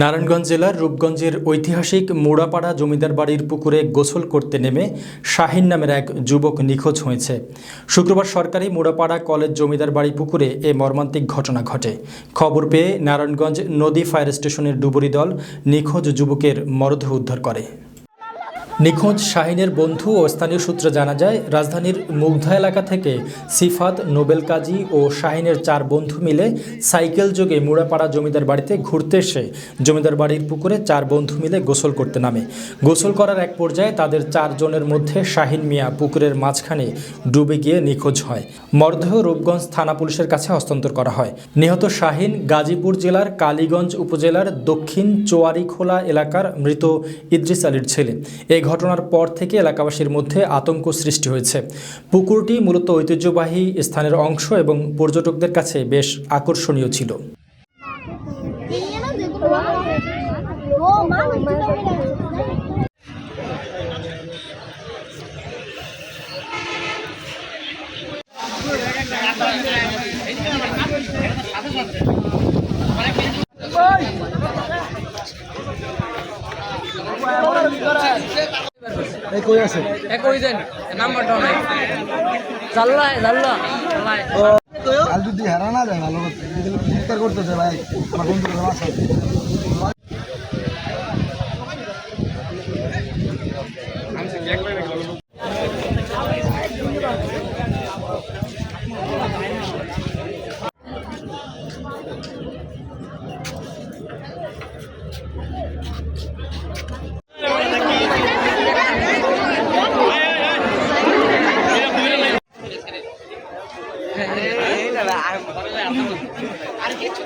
নারায়ণগঞ্জ জেলার রূপগঞ্জের ঐতিহাসিক মোড়াপাড়া জমিদার বাড়ির পুকুরে গোসল করতে নেমে শাহিন নামের এক যুবক নিখোঁজ হয়েছে। শুক্রবার সরকারি মোড়াপাড়া কলেজ জমিদার বাড়ি পুকুরে এ মর্মান্তিক ঘটনা ঘটে। খবর পেয়ে নারায়ণগঞ্জ নদী ফায়ার স্টেশনের ডুবুরি দল নিখোঁজ যুবকের মরদেহ উদ্ধার করে। নিখোঁজ শাহিনের বন্ধু ও স্থানীয় সূত্রে জানা যায়, রাজধানীর মুগ্ধা এলাকা থেকে সিফাত, নোবেল কাজী ও শাহিনের চার বন্ধু মিলে সাইকেল যোগে মুড়াপাড়া জমিদার বাড়িতে ঘুরতে এসে জমিদার বাড়ির পুকুরে চার বন্ধু মিলে গোসল করতে নামে। গোসল করার এক পর্যায়ে তাদের চারজনের মধ্যে শাহিন মিয়া পুকুরের মাঝখানে ডুবে গিয়ে নিখোঁজ হয়। মরদেহ রূপগঞ্জ থানা পুলিশের কাছে হস্তান্তর করা হয়। নিহত শাহিন গাজীপুর জেলার কালীগঞ্জ উপজেলার দক্ষিণ চোয়ারিখোলা এলাকার মৃত ইদ্রিস আলীর ছেলে। ঘটনার পর থেকে এলাকাবাসীর মধ্যে আতঙ্ক সৃষ্টি হয়েছে। পুকুরটি মূলত ঐতিহ্যবাহী স্থানের অংশ এবং পর্যটকদের কাছে বেশ আকর্ষণীয় ছিল। কই আছে? এ কই দেন নাম্বারটা নাই। জাল্লা। জাল্লা কাল যদি হারা আছে। আর কিছু